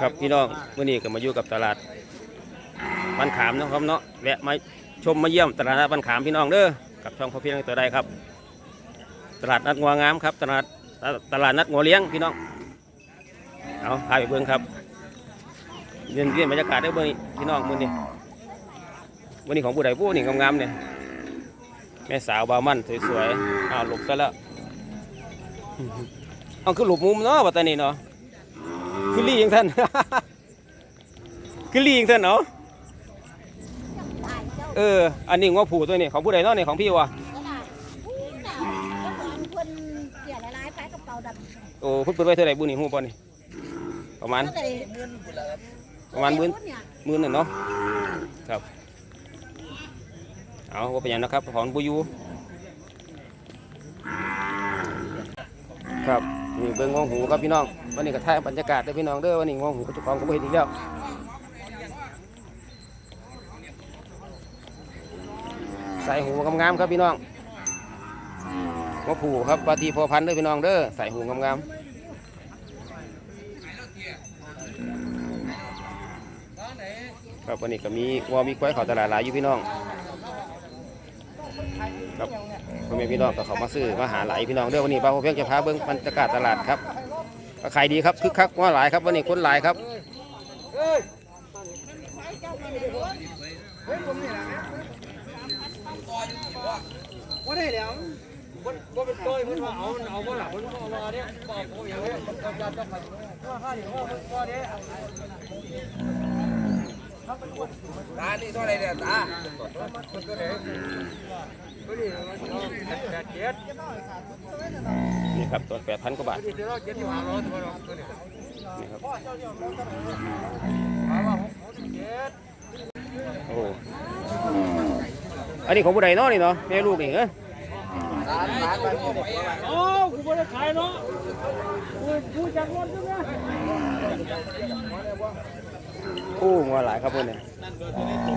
ครับพี่น้องวันนี้ก็มาอยู่กับตลาดบ้านขามนะครับเนาะแวะมาชมมาเยี่ยมตลาดนัดบ้านขามพี่น้องเด้อกับช่องพ่อพี่น้องตัวใดครับ ตลาดนัดงัวงามครับตลาดตลาดนัดงัวเลี้ยงพี่น้องเอาพาไปเบิ่งครับเรียนเรียนบรรยากาศได้เบิ่งพี่น้องมื้อนี้วันนี้ของผู้ใดผู้นี่งามๆเนี่ยแม่สาวบาวมั่นสวยๆอ้าวหลบซะแล้วเอาคือหลบมุมเนาะปัตตานีเนาะ คือลี่ยังท่านคือลี่ยังท่านเนาะเออ อันนี้งอผูตัวนี้ของผู้ใดเนาะนี่ของพี่วะก็ได้พูดน่ะก็เหมือนคนเสียหลายๆไปเป๋าดำโอ้พิ่นเปิดไว้เท่าไหร่บุญนี่ฮู้บ่นี่ประมาณประมาณหมื่นเนี่ยหมื่นน่ะเนาะครับเอาว่าเป็นยังนะครับของบุยูครับนี่เบิ่งงอหูครับพี่น้อง วันนี้ก็ถ่ายบรรยากาศเด้พี่น้องเด้อวันนี้งอหูเจ้าของก็บ่เห็นอีกแล้วใส่หูงามๆครับพี่น้องงอผูครับปลาทีพอพันธุ์เด้อพี่น้องเด้อใส่หูงามๆครับวันนี้ก็มีวัวมีควายเขาตลาดหลายอยู่พี่น้องครับพ่อแม่พี่น้องก็เขามาซื้อมาหาหลายพี่น้องเด้อวันนี้ป้าพ่อเพียงจะพาเบิ้งบรรยากาศตลาดครับ ขายดีครับคึกคักว่าหลายครับวันนี้คนหลายครับว่าได้แล้วว่าเป็นต้อยเพิ่นว่าเอาเอาบ่ล่ะเพิ่นว่าว่าเนี่ยบอกผมอย่างนี้ก็จะต้องไปว่าข้านี่ว่าว่าเนี่ยตานี่เท่าไรเนี่ยตาตัวไห นตัวนี้แปดเจ็ดนี่ครับตัวแปดพันกว่าบาทตัวนี้เราเจ็ดสิบห้าร้อยตัวตัวนี้นี่ครับถามว่าหกเจ็ดโอ้อันนี้ของผู้ใดเนาะนี่เนาะแม่ลูกนี่เหรอโอ้กูไม่ได้ขายเนาะกูกูจากรถด้วยนะโอ้งัวหลายครับเพื่อนเนี่ย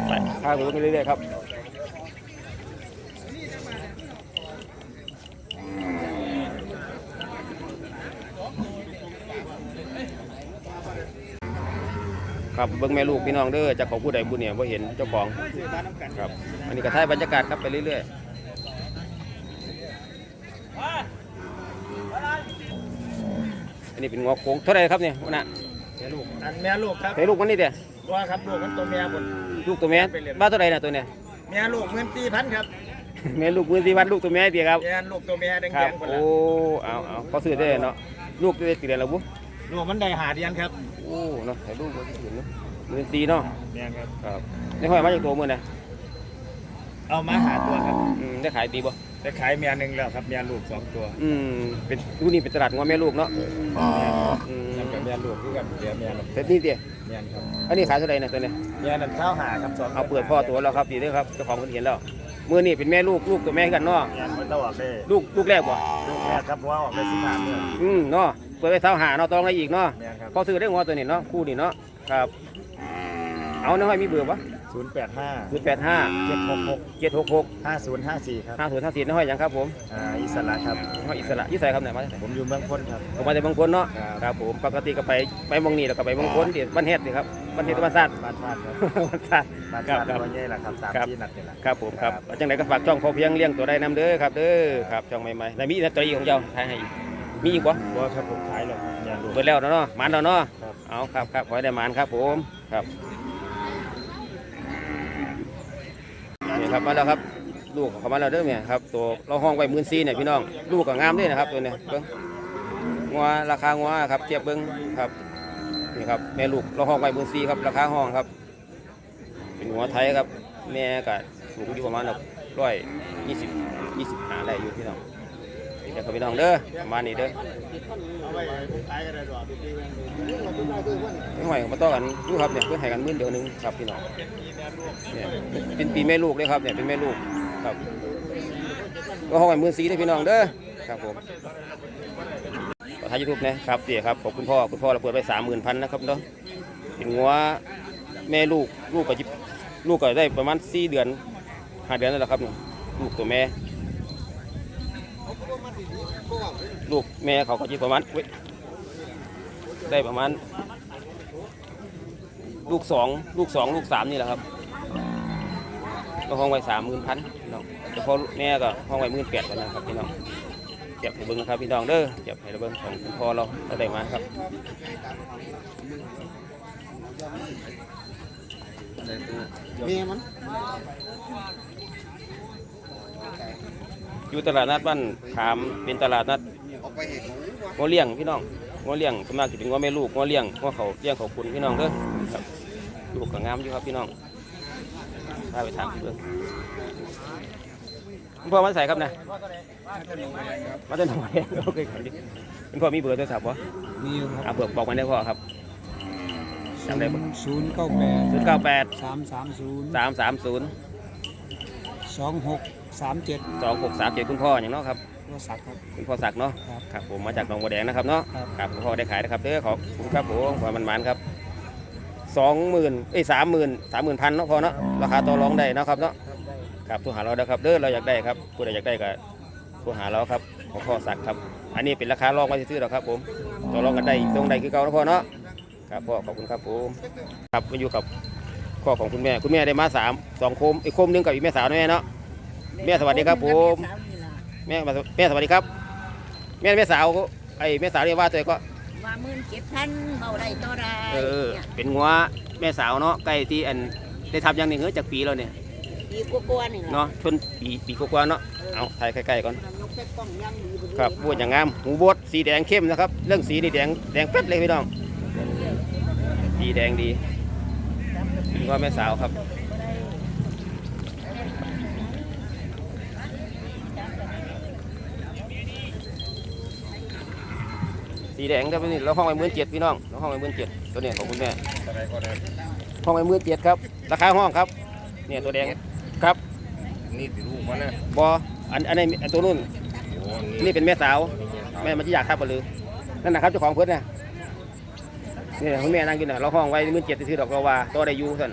ไปข้าวไปเรื่อยๆครับ ครับเบิ้งแม่ลูกพี่น้องเด้อจากของผู้ใดบุญเนี่ยว่าเห็นเจ้าของครับ อันนี้ก็ถ่ายบรรยากาศครับไปเรื่อยๆอันนี้เป็นงอโค้งเท่าไหรครับเนี่ยวันน่ะแม่ลูกอันแม่ลูกครับเฮ้ยลูกมันนี่เดียว่าครับลูกมันตัวแม่หมดลูกตัวแม่บ้านเท่าไหรน่ะตัวเนี่ยแม่ลูกเงินตีพันครับ แม่ลูกมือสีวันลูกตัวแม่เดียครับแม่ลูกตัวแม่แดครับงๆคนโอ้ละเอาเอาเขาซื้อได้เนาะลูกได้ตีเดือนแล้วบุลูกมันได้หาเดียนครับโอ้เนาะให้ลูกมันเห็นเนาะมือสีเนาะแม่ครับครับได้ห้อยมาจากตัวมือนะเอามาหาตัวครับอืมได้ขายดีบ่ได้ขายเมียหนึ่งแล้วครับเมียลูกสองตัว อืมเป็นดูนี่เป็นตลาดงอแม่ลูกเนาะอืมนั่นกับเมียลูกคือกับเมียเมียลูกเสร็จนี่เดียเมียครับอันนี้ขายเท่าไหร่นะตัวเนี้ยเมียนั่นข้าวหาครับสองเอาเปิดพ่อตัวแล้วครับดีเด้อครับเจ้าของคนเห็นแล้ว มือนี่เป็นแม่ลูกลูกตัวแม่กันเนาะเมียมันต้องออกได้ลูกลูกแรกบ่ลูกแรกครับเพราะว่าออกได้สิบห้าเดือน อืมเนาะเปิดไปเท้าหาเนาะตองอะไรอีกเนาะเมียครับ พอซื้อได้งอตัวนี้เนาะคู่นี่เนาะครับ เอาน้อยมีเบอร์ปะศูนย์แปดห้าศูนย์แปดห้าเจ็ดหกหกเจ็ดหกหกห้าศูนย์ห้าสี่ครับห้าศูนย์ห้าสี่น้อยยังครับผมอ่าอิสระครับ น้อยอิสระยี่ใส่ครับไหนมาจากไหนผมอยู่เมืองพ้นครับ ผมมาจากบางคนเนาะครับ ครับผมปกติก็ไปไปบางนี่แล้วก็ไปบางคนที่บ้านเฮ็ดนี่ครับ บ้านเฮ็ดบ้านซาดบ้านฟาดครับบ้านซาดบ้านครับฟาดครับตัวใหญ่ละครับสามครับ ที่นัดนี่แหละครับผมครับจังไหนก็ฝากช่องพอเพียงเลี้ยงตัวได้นํเด้อครับเด้อครับช่องใหม่ๆแล้วมีนัตรีของเจ้าทายให้อีกมีอีกบ่บัวครับผมขายแล้วครับเนี่ยลูกเบิดแล้วเนาะหมันแล้วเนาะครับเอาครับครับขอให้ได้หมันครับผมครับนี่ครับมาแล้วครับลูกเขามาแล้วเด้อเนี่ยครับตัวเราห้องไว้หมื่นสี่เนี่ยพี่น้องลูกก็งามด้วยนะครับตัวเนี้เบิ้งงัวราคางัวครับเทียบเบิ้งครับ นี่ครับแม่ลูกเราห้องไว้หมื่นสี่ครับราคาห้องครับ เป็นหัวไทยครับ แม่ก็สูงอยู่ประมาณร้อยยี่สิบยี่สิบห้าได้อยู่พี่น้องนี่ครับพี่น้องเด้อประมาณนี้เด้อไว้ขายกันต้อกดีไม่ไหวมาต่อกันอยู่ครับเนี่ยเพื่อให้กันมื่นเดียวหนึงครับพี่น้องเนี่ยเป็นปีแม่ลูกเลยครับเนี่ยเป็นแม่ลูกครับก็ห้องไว้มื่นสี่เลยพี่น้องเด้อครับผม ทายยูทูบนะครับเตี๋ยครับขอบคุณพ่อคุณพ่อเราเปิดไปสามหมื่นพันนะครับเนาะเป็นงัวแม่ลูกลูกก็จิบลูกก็ได้ประมาณสี่เดือนห้าเดือนนั่แหละครับลูกตัวแม่ ลูกแม่เขาก็จิประมาณได้ประมาณ ลูกสองลูกสองลูกสามนี่แหละครับก็ห้องไว้สามหมื่นพันพี่น้องเฉพาะแม่ก็ห้องไว้หมื่นแปดกันนะครับพี่น้อง เก็บให้เบิ้งนะครับพี่น้องเด้อเก็บให้เราเบิ้งของคุณพ่อเราเราได้มาครับเมียมันอยู่ตลาดนัดบ้านขามเป็นตลาดนัดออกไปเห็นหนูวะงัวเลี้ยงพี่น้องงัวเลี้ยงส่วนมากจะเป็นงัวแม่ลูกงัวเลี้ยงงัวเขาเลี้ยงเขาคุณพี่น้องเด้อครับลูกก็งามอยู่ครับพี่น้องพาไปถามเพื่อน คุณพ่อมาใส่ครับนะมาเต้นหน่อยโอเคครับคุณพ่อมีเบอร์โทรศัพท์ปะมีคอะรับเบอร์บอกมาได้พ่อครับจำได้ปะศูนย์เก้าแปดศูนย์เก้าแปดสามสามศูนย์สามสามศูนย์สองหกสามเจ็ดสองหกสามเจ็ดคุณพ่ออย่างเนาะครับวสักดิ์ครับคุณพ่อศักดิ์เนาะครับครับผมมาจากหนองบัวแดงนะครับเนาะครับครับคุณพ่อได้ขายนะครับเด้อขอบคุณครับผมขอมันมันๆครับสองหมื่นเอ้ยสามหมื่นสามหมื่นพันเนาะพอเนาะราคาต่อรองได้เนาะครับเนาะ ครับโทรหาเราเด้อครับเด้อเราอยากได้ครับผู้ใดอยากได้ก็โทรหาเราครับของพ่อศักดิ์ครับ อันนี้เป็นราคารองไว้ซื้อๆหรอกครับ ผมต่อรองกันได้ตรงใดคือเก่านะพ่อเนาะครับพ่อขอบคุณครับผมครับมาอยู่กับข้อของคุณแม่คุณแม่ได้มาสามสองโคมอีกโคมหนึงกับอีกแม่สาวนะแม่เนาะ แม่สวัสดีครับผม แม่มาแม่สวัสดีครับ แม่แม่สาวไอ้แม่สาวเรียกว่าตัวก็ ว่าหมื่นเจ็ดพันเบาได้ตัวใดเออ เป็นงัวแม่สาวเนาะใกล้ที่อันได้ทำอย่างหนึ่งเฮ้ยจากปีแล้วเนี่ย ปีกลัวๆนี่เนาะชนปีปีกว่าๆเนาะเอาถ่ายใกล้ๆก่อนนกแค่กล้องยังดีครับพูดอย่างงามหูบดสีแดงเข้มนะครับ เรื่องสีนี่แดงแดงเป๊ดเลยพี่น้องสีแดงดีเป็นงัวแม่สาวครับสีแดงครับนี่เราห้องไว้หมื่นเจ็ดพี่น้องเราห้องไว้หมื่นเจ็ดตัวเนี้ของคุณแม่ห้องไว้หมื่นเจ็ดครับราคาห้องครับ เนี่ยตัวแดง นี่ติลูกมันนะบออันอันนี้อันตัวนู้นโอ้นี่เป็นแม่สาวแม่มันจะอยากทับบ่หรือนั่นนะครับเจ้าของเพิ่นน่ะนี่คุณแม่นั่งอยู่น่ะเราห้องไว้หมื่นเจ็ดซื้อดอกเราว่าตัวได้อยู่สั่น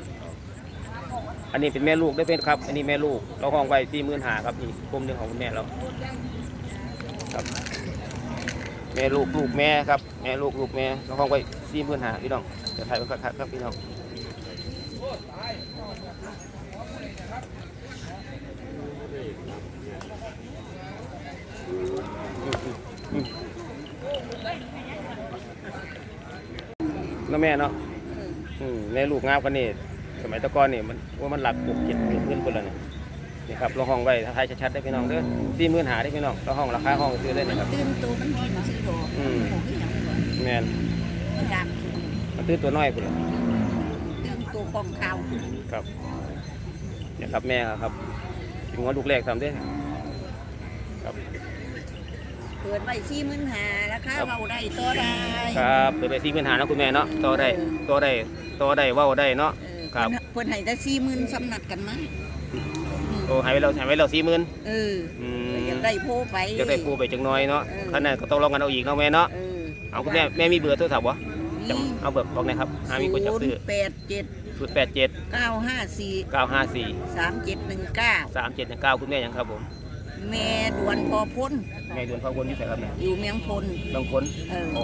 อันนี้เป็นแม่ลูกได้เป็นครับ อันนี้แม่ลูกเราห้องไว้สี่หมื่นห้าครับนี่กลมหนึ่งของคุณแม่เราครับ แม่ลูกลูกแม่ครับแม่ลูกลูกแม่เราห้องไว้สี่หมื่นห้าพี่น้องจะถ่ายไว้ครับครับพี่น้อง แล้วแม่เนาะอืมแม่ลูกงามกันนี่สมัยตะกอนนี่มันว่ามันหลักปลุกเจ็ดเพื่อนคนละนี่นี่ครับเราห้องไว้ถ้าไทยชัดๆได้พี่น้องเด้อสี่มื่นหาได้พี่น้องเราห้องราคาห้องซื้อได้นะครับตื่นตัวมันมีมาซื้อดอกอืมของที่ยังแม่นดำมันตื้อตัวน้อยพุ่นล่ะเรื่อตัวกองเขาครับเนี่ยครับแม่ครับเป็นหัวลูกแรกทำได้ครับ เปิดไว้สี่หมื่นห้าราคาเบาได้ตัวใดครับเปิดไปสี่หมื่นหานะคุณแม่เนาะต่อได้ต่อได้ต่อได้เว่าได้เนาะ เออครับเพิ่นให้แต่สี่หมื่นสำนักกันมั้งโอ้ใหายไปเราใหายไปเราสี่หมื่นเอออืมอยากได้โพไปอยากได้ปูไปจังน้อยเนาะเออ ขนาดก็ต้องลองกันเอาอีกเนาะแม่เนาะเออเอาคุณแม่แม่มีเบอร์โทรศัพท์วะนี่จังเอาเบอร์บอกหนะครับหามีคนจะซื้อแปดเจ็ดศูนย์แปดเจ็ดเก้าห้าสี่เก้าห้าสี่สามเจ็ดหนึ่งเก้าสามเจ็ดเก้าคุณแม่ยังครับผม แม่ดวนพอพ้นแม่ดวนพ่อวนอยู่ใส่ครับเนี่ยอยู่เมียงพล บางคนเออ โอ้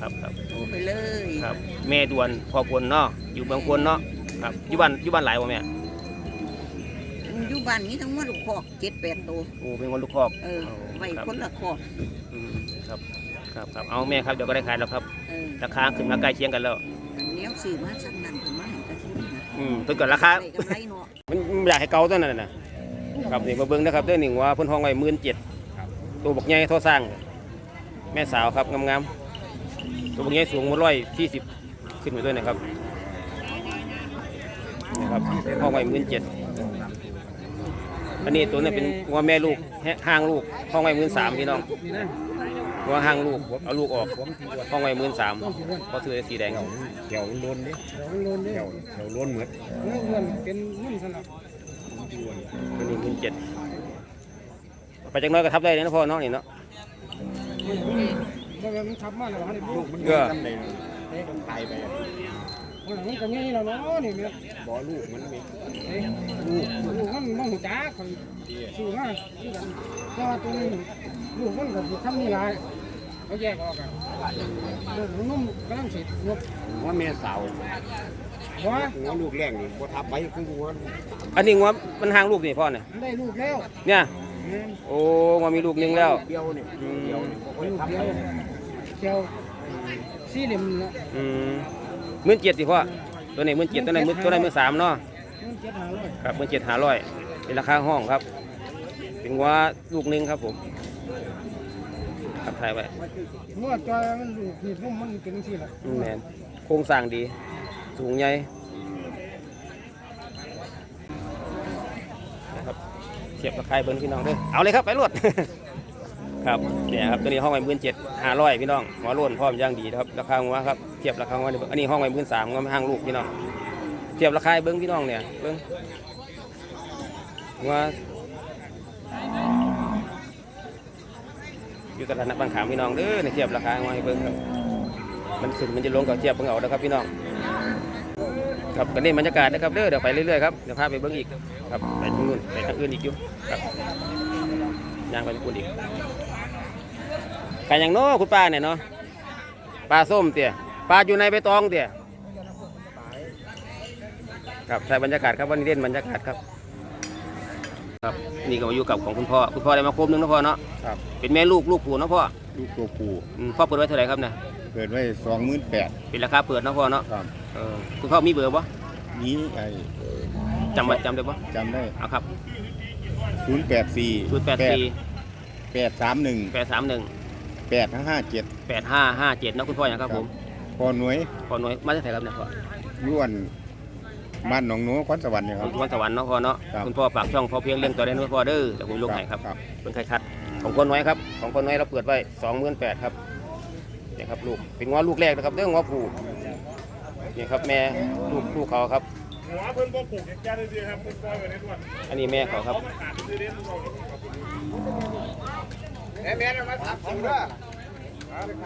ครับครับโทรไปเลยครับ แม่ดวนพ่อวนเนาะอยู่บางคนเนาะครับอยู่บ้านอยู่บ้านหลายวะแม่อยู่บ้านนี้ทั้งหมดลูกคอกเจ็ดแปดตัวโอ้เป็นคนลูกคอกเออ ไว้ครับคนละคอกอืมครับครับครับเอาแม่ครับเดี๋ยวก็ได้ขายแล้วครับเออราคาขึ้นมาใกล้เคียงกันแล้ว อันนี้เอาสื่อมาสั่งนั่นผมมาให้กระทิ้งนะอืมเพิ่นก็ราคา ได้กำไรเนาะมันมันอยากให้เก่าตัวนั้นน่ะนะ ครับนี่มาเบิ่งนะครับเด้อหนึ่งว่าเพิ่นห้องไว้หมื่นเจ็ดตัวบักใหญ่เท่าสร้าง แม่สาวครับงามๆตัวบักใหญ่สูงมาร้อยสี่สิบขึ้นไปด้วยนะครับนะครับห้องไว้หมื่นเจ็ดอันนี้ตัวนี้เป็นหัวแม่ลูกแฮะห้างลูกห้องไว้หมื่นสามพี่น้องหัวห้างลูกเอาลูกออกห้องไว้หมื่นสามเพราะซื้อได้สีแดงเขียวล้นดิเขียวล้นดิเขียวเขียวล้นเหมือนเนื้อล้วนเป็นนุ่มสลับ ตัวนี้หมื่นเจ็ดไปจากน้อยก็ทับได้เลยนะพ่อเน้องนี่เนาะว่ามันทับมาแล้วฮะนี่ลูกมันก็เอ้ยมันตายไปอะมันมันก็งี้แล้วเนาะนี่เนี่ยบ่ลูกมันมีเอ้ยลูกลูกมันมันหูจ้าคนสู้มาคือกันแต่ว่าตัวนี้ลูกมันก็สิทำนี่หลายเขาแยกออกกันเดินนุ่มกำลังสิงบว่าแม่สาว หัวหัวลูกแรกนี่บ่ทับไว้คือหัวอันนี้งัวมันห่างลูกนี่พ่อเนี่ยมันได้ลูกแล้วเนี่ยแม่นโอ้งัวมีลูกหนึงแล้ว เดียวนี่เดียวนี่บ่ค่อยลูกทับเดียวไว้เจียวสี่เหลี่ยมละอืมหมื่นเจ็ดสิพ่อตัวนี้หมื่นเจ็ดตัวไหนหมื่นตัวไหนหมื่นสามเนาะเงินเจ็ดห้าร้อยครับหมื่นเจ็ดห้าร้อยเป็นราคาห้องครับ เป็นงัวลูกหนึงครับผมครับถ่ายไว้เมื่อจอยมันลูกนี่นุ่มมันเป็นสี่ละอืมแมนโครงสร้างดี สูงใหญ่นะครับเทียบกับใครเบิ้งพี่น้องเด้อเอาเลยครับไปรวดครับเนี่ยครับตัวนี้ห้องไว้หมื่นเจ็ดห้าร้อยพี่น้องหัวโล้นพร้อมย่างดีนะครับราคาหัวครับเทียบราคาหัวนี่เบิ่งอันนี้ห้องไว้หมื่นสามก็ห้างลูกพี่น้องเทียบราคาเบิ้งพี่น้องเนี่ยเบิ้งหัวอยู่ตลาดนัดบางขามพี่น้องเด้อเนี่ยเทียบราคาหัวให้เบิ้งครับมันขึ้นมันจะลงกับเทียบเบิ่งเอานะครับพี่น้อง ครับกันนี่บรรยากาศนะครับเด้อเดี๋ยวไปเรื่อยๆครับเดี๋ยวพาไปเบิ่งอีกครับไปทางนู้นไปทางอื่นอีกอยู่ครับย่างไปทางอื่นอีกไก่อย่างโน้คุณป้าเนี่ยเนาะปลาส้มเตี่ยปลาอยู่ในใบตองเตี่ยครับใส่บรรยากาศครับวันนี้เล่นบรรยากาศครับ ครับนี่ก็มาอยู่กับของคุณพ่อคุณพ่อได้มาครบหนึงนะพ่อเนาะครับเป็นแม่ลูกลูกปู่เนาะพ่อลูกตัวผู้อืมพ่อเปิดไว้เท่าไหร่ครับเนี่ย เกิดไว้28,000เป็นราคาเปิดเนาะพ่อเนาะครับเออคุณพ่อมีเบอร์ปะนี้ไอ้จำบัตรจำได้ปะจำได้เอาครับ084ศูนย์แปดสี่831แปดสามหนึ่ง8557แปดห้าห้าเจ็ดนะคุณพ่ออย่างครับผมพอหน่วยพอหน่วยมาจากไหนครับเนี่ยพ่อย้วนบ้านหนองหนูคอนสวรรค์เนี่ยครับวันสวรรค์เนาะพ่อเนาะครับคุณพ่อฝากช่องพอเพียงเรื่องตัวได้นู้นพ่อเด้อแต่ผมลงให้ครับครับเป็นไข่คัดของคนน้อยครับของคนน้อยเราเปิดไว้สองหมื่นแปดครับเนี่ย ครับลูกเป็นง้อลูกแรกนะครับเรื่องง้อผูกนี่ครับแม่ลูกลูกเขาครับหัวเพิ่นบ่ปลูกแก่ๆเลยครับเพิ่นปล่อยไว้ในสวนอันนี้แม่เขาครับแม่แม่มาทับสิเด้อ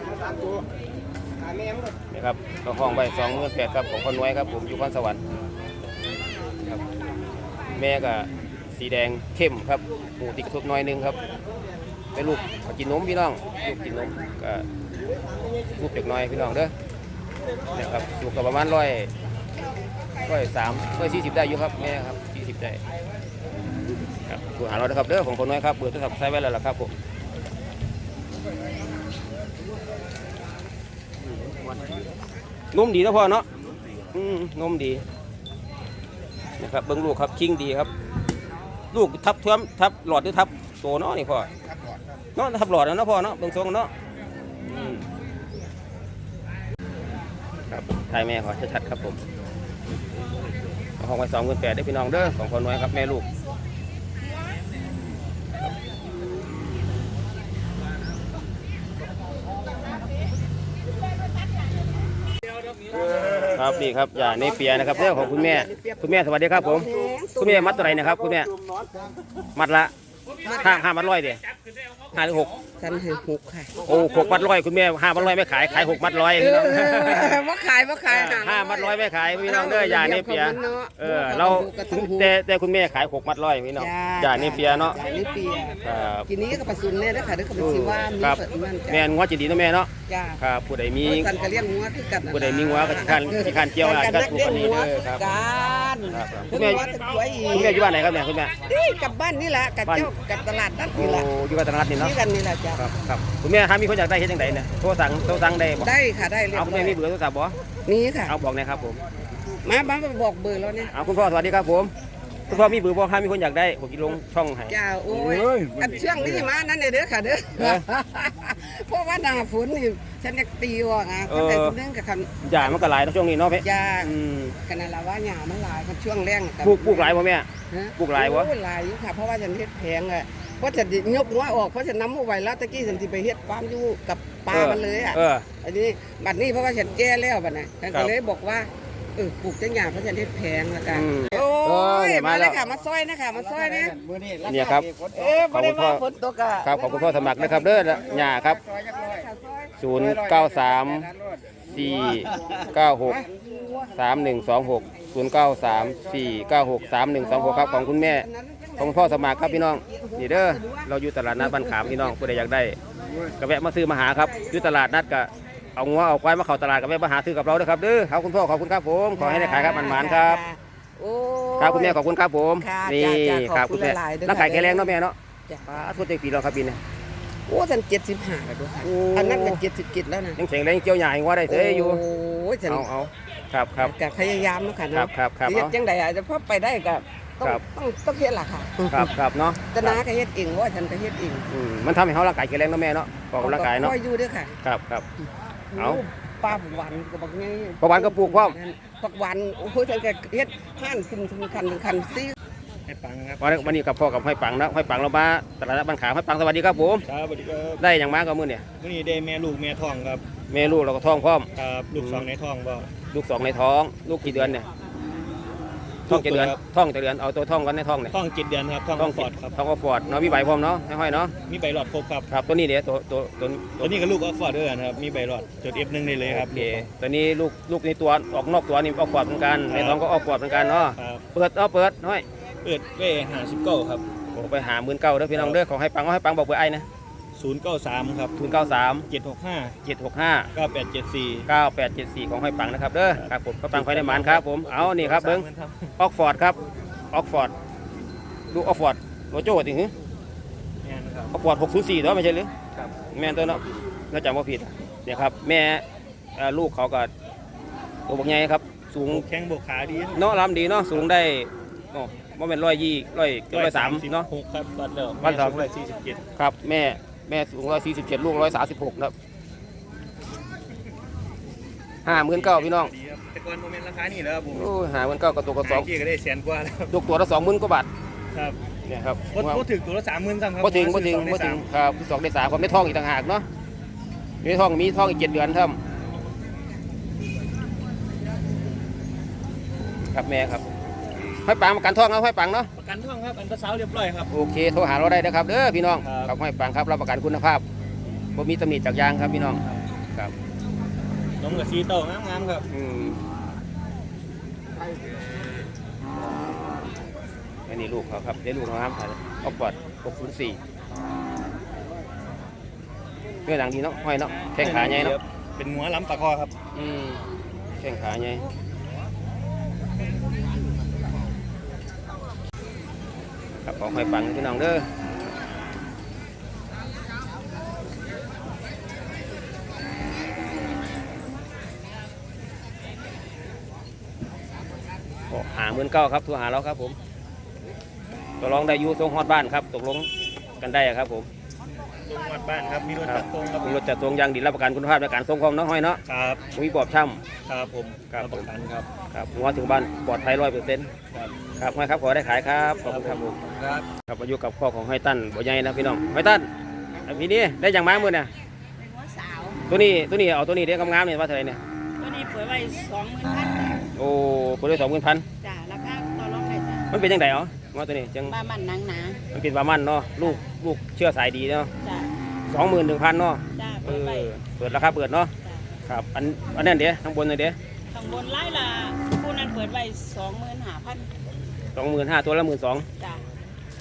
มาทับตัวหาแม่มันก็นี่ครับเราห้องไว้สองหมื่นแปดครับของคนน้อยครับผมอยู่คอนสวรรค์ครับแม่ก็สีแดงเข้มครับหมูติดกระทบน้อยนึงครับ เป็นลูกกินนมพี่น้องลูกกินนมก็ลูกเด็กน้อยพี่น้องเด้อเนี่ยครับลูกก็ประมาณร้อยร้อยสามร้อยสี่สิบได้อยู่ครับแม่ครับสี่สิบได้ครับดูหาเราเด้ครับเด้อของคนน้อยครับเบอร์โทรศัพท์ใช้ไว้แล้วล่ะครับผมนมดีนะพ่อเนาะอืมนมดีนะครับเบิ้งลูกครับคิงดีครับ ลูกทับเทือมทับหลอดหรือทับ โตเนาะนี่พ่อเนาะทับหลอดแล้วเนาะพ่อเนาะเบิ่งทรงเนาะอืมครับถ่ายแม่ขอชัดๆครับผมเอาของไปสองหมื่นแปดได้พี่น้องเด้อของคนน้อยครับแม่ลูกครับนี่ครับอย่าในเปียนะครับเรื่องของคุณแม่ คุณแม่สวัสดีครับผม คุณแม่มัดตัวไหนนะครับ คุณแม่มัดละ ห้าห้ามัดร้อยเดียวห้าหรือหกฉันให้หกค่ะโอ้หกมัดร้อยคุณแม่ห้ามัดร้อยไม่ขายขายหกมัดร้อยพี่น้องว่าขายว่าขายห้ามัดร้อยไม่ขายพี่น้องเด้ออย่าเนี่ยเปียเออเรากระตุ้งหูแต่แต่คุณแม่ขายหกมัดร้อยพี่น้องอย่าเนี่ยเปียเนาะอย่านี่เปียครับทีนี้ก็ประสุนเนี่ยนะคะเด้อก็เป็นสิว่ามีครับเปิดมันแม่นงัวจิตดีนะแม่เนาะจ้าครับผู้ใดมีสันก็เลี้ยงงัวคือกันผู้ใดมีงัวก็สิคันสิคันเกี่ยวอาจจะถูกกว่านี้เด้อครับกันครับครับคุคุณณแม่แม่จะช่วยอีกคุณแม่อยู่บ้านไหนครับเนี่ยคุณแม่นี่กลับบ้านนี่แหละกับบ้านเจ้ากับตลาดนัดโอ้นี่แหละอยู่กับตลาดนี่เนาะ นี่กันนี่แหละจ้าครับครับคุณแม่ถ้ามีคนอยากได้เฮ็ดจังไดเนี่ยโทรสั่งโทรสั่งได้บ่ได้ค่ะได้เรียเอาบคุณร้อแม่ยมีเบอร์โทรศัพท์บ่มีค่ะ เอาบอกหนะครับผม มาบ้านมาบอกเบอร์แล้วเนี่ย เอาคุณพ่อสวัสดีครับผม คุณพ่อมีเบอร์บ่ถ้ามีคนอยากได้ผมจะลงช่องให้ จ้าโอ้ย อันเชื่องนี่มานั่นเด้อค่ะเด้อเออเพราะว่าหน้าฝนนี่ฉันอยากตีว่าอะคนใดคนหนึงกับคำอย่ามันก็หลายนะช่วงนี้เนาะเพ่ยาอืมขนาดละว่าหญ้ามันหลายครับช่วงแรงปลูกปลูกหลายบ่แม่ ฮะปลูกหลายวะ โอ้หลายอยู่ค่ะเพราะว่าฉันเฮ็ดแพงอะเพราะฉันยกหัวออกเพราะฉันน้ำหัวไหวแล้วตะกี้ฉันสิไปเฮ็ดฟาร์มอยู่กับปลามันเลยอะ เออ อันนี้บัดนี้เพราะว่าฉันแก่แล้วบัดน่ะฉันครัก็บ เลยบอกว่า เออปลูกจังหญ้าเพราะฉันเฮ็ดแพงละกันอืมโอ้เออยมามาแล้เลยวค่ะมาซอยนะคะมาซอยนะมื้อนี้เนี่ยครับเออบ่ได้ว่าฝนตกอะครับขอบคุณพ่อสมัครนะครับเด้อหญ้าครับ093 496 3126 093 496 3126ครับของคุณแม่ของคุณพ่อสมัครครับพี่น้องนี่เด้อเราอยู่ตลาดนัดบ้านขามพี่น้องผู้ใดอยากได้ก็แวะมาซื้อมาหาครับอยู่ตลาดนัดก็ เอางัวเอาควายมาเข้าตลาดกับแม่มาหาซื้อกับเราเด้อครับเด้อครับคุณพ่อขอบคุณครับผมขอให้ได้ขายครับมันหมานครับ โอ้ ครับคุณแม่ขอบคุณครับผมค่ะนี่จ้ะจ้ะครับขอบคุคุณณแม่หลายๆเด้อร่างกายค่ะแข็งแรงเนาะแม่เนาะจ้ะ ป้าทุกเต็มปีแล้วครับปีนี้ โอ้ฉันเจ็ดสิบห้าแล้วด้วยค่ะโอ้ อันนั้นก็เจ็ดสิบเจ็ดแล้วนะยังแข็งแรงเจียวใหญ่งัวได้เสยอยู่โอ้ยฉันเอาเอาครับครับก็พยายามเนาะค่ะครับเนาะครับครับเฮ็ดเอา จังใดอาจจะพอไปได้ก็ต้องครับ ต้องต้องเฮ็ดล่ะค่ะครับครับเนาะแต่นาก็เฮ็ดเองว่าฉันก็เฮ็ดเองอืมมันทำให้เขาร่างกายแข็งแรงเนาะแม่เนาะออกกำลังกายเนาะค่อยอยู่เด้อค่ะ ครับครับ เอา ป้าผักหวานก็บอกไงผักหวานก็ปลูกพร้อมผักหวานโอ้โหฉันก็เฮ็ดห้านขึ้นถึงคันถึงคันซิให้ปังครับวันนี้วันนี้กับพ่อกับห้อยปังนะห้อยปังเรามาตลาดบ้านขามห้อยปังสวัสดีครับผมครับสวัสดีครับได้อย่างมาก็มื้อเนี่ยวันนี้ได้แม่ลูกแม่ท้องครับแม่ลูกเราก็ท้องพร้อมครับลูกสองในท้องบ่ลูกสองในท้อง ลูกกี่เดือนเนี่ย ท้องกี่เดือนครับท้องกี่เดือนเอาตัวท้องกันในท้องเนี่ยท้องเจ็ดเดือนครับท้องท้องฟอร์ดครับท้องออฟฟอร์ดเนาะมีใบพร้อมเนาะให้ห้อยเนาะมีใบหลอดครบครับครับตัวนี้เดี๋ยวตัวตัวตัวตัวนี้ก็ลูกออฟฟอร์ดด้วยกันครับมีใบหลอดจด F1 ได้เลยครับโอเคตัวนี้ลูกลูกในตัวออกนอกตัวนี่ออกฟอร์ดเหมือนกันในท้องก็ออกฟอร์ดเหมือนกันเนาะครับเปิดเอาเปิดห้อยเปิดเว้หาสิบเก้าครับโอ้ไปหาหมื่นเก้าเด้อพี่น้องเด้อขอให้ปังเอาให้ปังบอกเบอร์ไอ้นะ ศูนย์เก้าสามครับศูนย์เก้าสามเจ็ดหกห้าเจ็ดหกห้าเก้าแปดเจ็ดสี่เก้าแปดเจ็ดสี่ของห้อยปังนะครับเด้อครับผมก็ปังไฟในหมานครับผมเอานี่ครับเบิ้งออกฟอร์ดครับออกฟอร์ดลูกออกฟอร์ดโลโจ้ติงหือแม่นครับออกฟอร์ดหกศูนย์สี่เนาะไม่ใช่หรือครับแม่นตัวเนาะน่าจำว่าผิดเนี่ยครับ แม่เอ่อลูกเขาก็ตัวบักใหญ่ครับ สูงแข้งบกขาดีเนาะลำดีเนาะสูงได้โอ้บ่เป็นร้อยยี่ร้อยเกือบร้อยสามเนาะหกครับวัดแล้ววัดแล้วร้อยสี่สิบเจ็ดครับแม่ แม่สูงร้อยสี่สิบเจ็ดลูกร้อยสามสิบหกครับห้าหมื่นเก้าพี่น้องดีครับแต่ก่อนโมเมนต์ราคานี่แล้วครับผมโอ้ยห้าหมื่นเก้ากับตัวกระสองขายที่ก็ได้แสนกว่าแล้วตกตัวละสองหมื่นกว่าบาทครับเนี่ยครับพอถึงตัวละสามหมื่นซ้ำครับพอถึงพอถึงสอพอได้ถึสางมครับสองได้สามความได้ท้องอีกต่างหากเนาะมีท้องมีท้องอีกเจ็ดเดือนครับครับแม่ครับ ห้อยปังประกันท้องเอาห้อยปังเนาะประกันท่องครับอันตราซาวด์เรียบร้อยครับโอเคโทรหาเราได้นะครับเด้อพี่น้องครับกับห้อยปังครับรับประกันคุณภาพบ่มีตำหนิจากยางครับพี่น้องครับน้องกับซีโตงามๆครับอืมอันนี้ลูกเขาครับได้ลูกเขาครับออกปอด604เนื้อหนังดีเนาะห้อยเนาะแข้งขาใหญ่เนาะเป็นหัวล้ำปลาคอครับอืมแข้งขาใหญ่ครับ ของห้อยปังพี่น้องเด้อหาหมื่นเก้าครับทัวหาเราครับผมตกลงได้อยูทรงฮอดบ้านครับ ตกลงกันได้ครับผม ลงวัดบ้านครับมีรถคจัรับดตรงครับมีรถจัดทรงอยางดีรับประกันคุณภาพในการส่งความน้องห้อยเนาะครับมีปลอบช่ครับผมครับประกันครับำครับหัวถึงบ้านปลอดภัยร้อยเปอร์เซ็นต์ครับครับห้อยครับขอได้ขายครับขอบคุณครับผมครับครับมาอยู่กับพ่อของห้อยตั้นบ่ใหญ่นะพี่น้องห้อยตั้นอันพี่นี่ได้อย่างม้ามือเนี่ยเป็นหัวสาวตัวนี้ตัวนี้เอาตัวนี้เด็กงามๆเนี่ยว่าเท่าไหร่เนี่ยตัวนี้เปิดไว้สองหมื่นพันจ้ะโอ้เปิดได้สองหมื่นพันจ้ะราคาต่อรองได้จ้ะมันเป็นจังไดอ๋อ ว่าตัวนี้จังบ้ามันหนังหนามันเป็นบามันเนาะลูกลูกเชื่อสายดีเนาะจ้ะสองหมื่นหนึ่งพันเนาะจ้ะเอเปิดอไว้เปิดราคาเปิดเนาะจ้ะครับอันอันนั้นเดี๋ยวข้างบนเลยเดี๋ยวข้างบนไล่ละคู่นั้นเปิดไว้สองหมื่นห้าพันสองหมื่นห้าตัวละหมื่นสองจ้ะ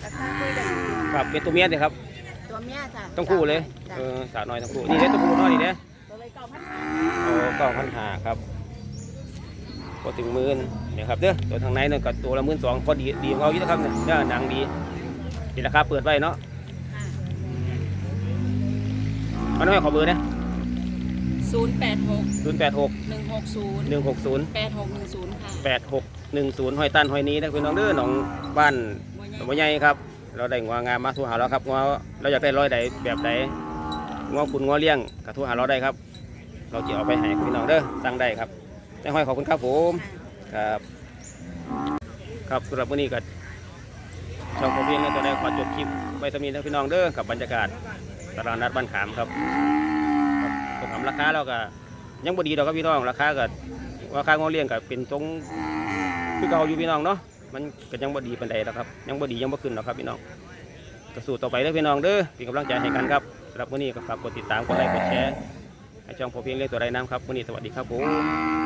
ราคาคุยกันครับเป็นตัวเมียเลยครับตัวเมียจ้ะต้องคู่เลยจ้ะเออสาวน้อยต้องคู่นี่เด้ตัวคู่เนาะนี่เด้ตัวเลยเก้าพันโอ้เก้าพันหาครับ พอถึงหมื่นเนี่ยครับเด้อตัวทางในเนี่ยก็ตัวละหมื่นสองพอดีดีของเขาอยู่นะครับเนี่ยเด้อหนังดีดีราคาเปิดไว้เนาะมันไม่ขอเบอร์นะศูนย์แปดหกศูนย์แปดหกหนึ่งหกศูนย์หนึ่งหกศูนย์แปดหกหนึ่งศูนย์ค่ะแปดหกหนึ่งศูนย์หอยตันหอยนี้นะพี่น้องเด้อหนองบ้านหนองบัวใหญ่ครับ เราได้งัวงามมาทรหาเราครับงัวเราอยากได้ร้อยใดแบบใดงัวคุณงัวเลี้ยงก็โทรหาเราได้ครับ เราจะเอาไปให้พี่น้องเด้อสั่งได้ครับ แต่ห้อยขอบคุณครับผมครับครับสำหรับวันนี้ก็ช่องผมเพียงในตัวได้ขอจบคลิปไว้สมีนะพี่น้องเด้อกับบรรยากาศตลาดนัดบ้านขามครับผมทำราคาเราก็ยังบดีดอกครับพี่น้องราคาก็ราคางอเลี้ยงก็เป็นตรงคือเก่าอยู่พี่น้องเนาะมันก็ยังบดีปานใดแล้วครับยังบดียังบ่ขึ้นหรอกครับพี่น้องก็สู้ต่อไปเด้อพี่น้องเด้อเป็นกำลังใจให้กันครับสำหรับวันนี้ก็ฝากกดติดตามกดไลค์กดแชร์ให้ช่องผมเพียงเล่นตัวไรน้ำครับวันนี้สวัสดีครับผม